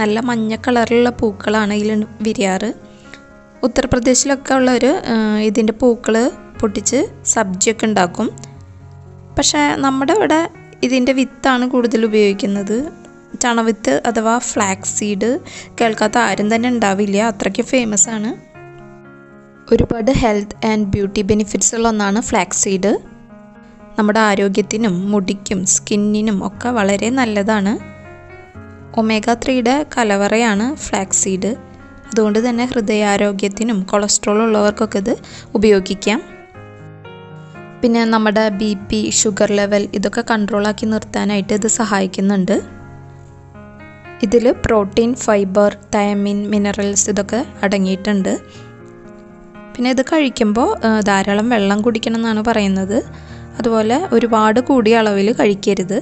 നല്ല മഞ്ഞ കളറിലുള്ള പൂക്കളാണ് ഇതിൽ വിരിയാറ്. ഉത്തർപ്രദേശിലൊക്കെ ഉള്ളവർ ഇതിന്റെ പൂക്കൾ പൊട്ടിച്ച് സബ്ജിയൊക്കെ ഉണ്ടാക്കും. പക്ഷേ നമ്മുടെ ഇവിടെ ഇതിന്റെ വിത്താണ് കൂടുതൽ ഉപയോഗിക്കുന്നത്. ചണവിത്ത് അഥവാ ഫ്ലാക്സ് സീഡ് കേൾക്കാത്ത ആരും തന്നെ ഉണ്ടാവില്ല. അത്രയ്ക്ക് ഫേമസ് ആണ്. ഒരുപാട് ഹെൽത്ത് ആൻഡ് ബ്യൂട്ടി ബെനിഫിറ്റ്സ് ഉള്ള ഒന്നാണ് ഫ്ലാക്സ് സീഡ് നമ്മുടെ ആരോഗ്യത്തിനും മുടിക്കും സ്കിന്നിനും ഒക്കെ വളരെ നല്ലതാണ്. ഒമേഗ ത്രീയുടെ കലവറയാണ് ഫ്ലാക്സ് അതുകൊണ്ട് തന്നെ ഹൃദയാരോഗ്യത്തിനും കൊളസ്ട്രോൾ ഉള്ളവർക്കൊക്കെ ഇത് ഉപയോഗിക്കാം. പിന്നെ നമ്മുടെ ബി പി ഷുഗർ ലെവൽ ഇതൊക്കെ കൺട്രോളാക്കി നിർത്താനായിട്ട് ഇത് സഹായിക്കുന്നുണ്ട്. ഇതിൽ പ്രോട്ടീൻ ഫൈബർ തയമിൻ മിനറൽസ് ഇതൊക്കെ അടങ്ങിയിട്ടുണ്ട്. പിന്നെ ഇത് കഴിക്കുമ്പോൾ ധാരാളം വെള്ളം കുടിക്കണം എന്നാണ് പറയുന്നത്. അതുപോലെ ഒരുപാട് കൂടിയ അളവിൽ കഴിക്കരുത്.